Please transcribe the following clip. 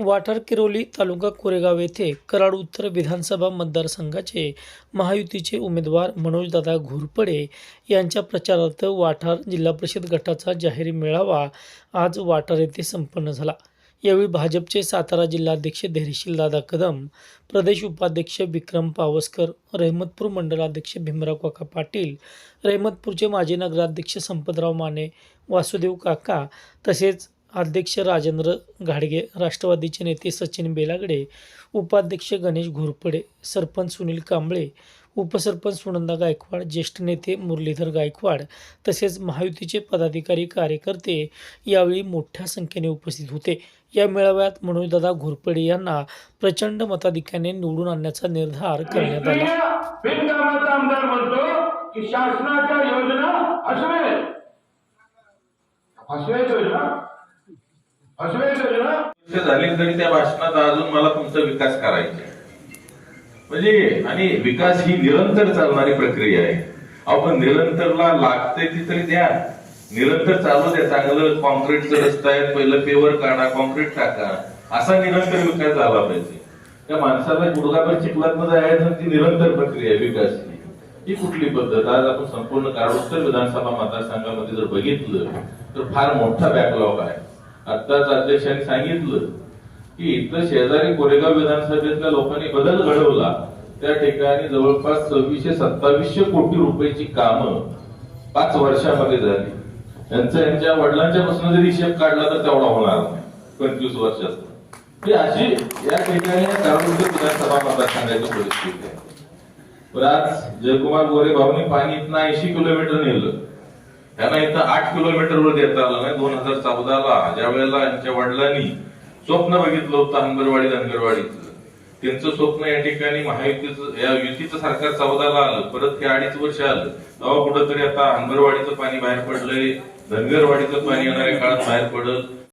वाठार किरोली तालुका कोरेगाव येथे कराड उत्तर विधानसभा मतदारसंघाचे महायुतीचे उमेदवार मनोजदादा घोरपडे यांच्या प्रचारार्थ वाठार जिल्हा परिषद गटाचा जाहीर मेळावा आज वाठार येथे संपन्न झाला. यावेळी भाजपचे सातारा जिल्हाध्यक्ष धैर्यशीलदादा कदम प्रदेश उपाध्यक्ष विक्रम पावसकर रहमतपूर मंडलाध्यक्ष भीमराव काका पाटील रहमतपूरचे माजी नगराध्यक्ष संपतराव माने वासुदेव काका तसेच अध्यक्ष राजेंद्र घाडगे राष्ट्रवादीचे नेते सचिन बेलागडे उपाध्यक्ष गणेश घोरपडे सरपंच सुनील कांबळे उपसरपंच सुनंदा गायकवाड ज्येष्ठ नेते मुरलीधर गायकवाड तसेच महायुतीचे पदाधिकारी कार्यकर्ते यावेळी मोठ्या संख्येने उपस्थित होते. या मेळाव्यात मनोजदादा घोरपडे यांना प्रचंड मताधिक्याने निवडून आणण्याचा निर्धार करण्यात आला. झाली तरी त्या भाषणात अजून मला तुमचा विकास करायचा आहे. म्हणजे आणि विकास ही निरंतर चालणारी प्रक्रिया आहे. आपण निरंतरला लागते ती तरी द्या. निरंतर चालू द्या चांगलं कॉन्क्रीटचं रस्ता आहे पहिलं पेवर काढा कॉन्क्रीट टाका. असा निरंतर विकास झाला पाहिजे. त्या माणसाला गुडगाभर चिखलात जायचं ती निरंतर प्रक्रिया आहे विकास ही कुठली पद्धत? आज आपण संपूर्ण काळोत्तर विधानसभा मतदारसंघामध्ये जर बघितलं तर फार मोठा बॅकलॉग आहे. आत्ताच अध्यक्षांनी सांगितलं की इथं शेजारी कोरेगाव विधानसभेतल्या लोकांनी बदल घडवला. त्या ठिकाणी जवळपास सव्वीसशे सत्तावीसशे कोटी रुपयाची कामं पाच वर्षामध्ये झाली. त्यांचा यांच्या वडिलांच्या पासून जरी हिशेब काढला तर तेवढा होणार नाही. पंचवीस वर्षात. ही अशी या ठिकाणी काळोत्तर विधानसभा मतदारसंघाची परिस्थिती आहे. पण आज जयकुमार गोरे भाऊनी पाणी इथनं ऐंशी किलोमीटर नेलं. त्यांना इथं आठ किलोमीटरवर देता आलं नाही. दोन हजार चौदाला ज्या वेळेला यांच्या वडिलांनी स्वप्न बघितलं होतं अंगणवाडी धनगरवाडीचं त्यांचं स्वप्न या ठिकाणी महायुतीचं या युतीचं सरकार चौदाला आलं परत हे अडीच वर्ष आलं. तेव्हा कुठंतरी आता अंगणवाडीचं पाणी बाहेर पडलंय धनगरवाडीचं पाणी येणाऱ्या काळात बाहेर पडत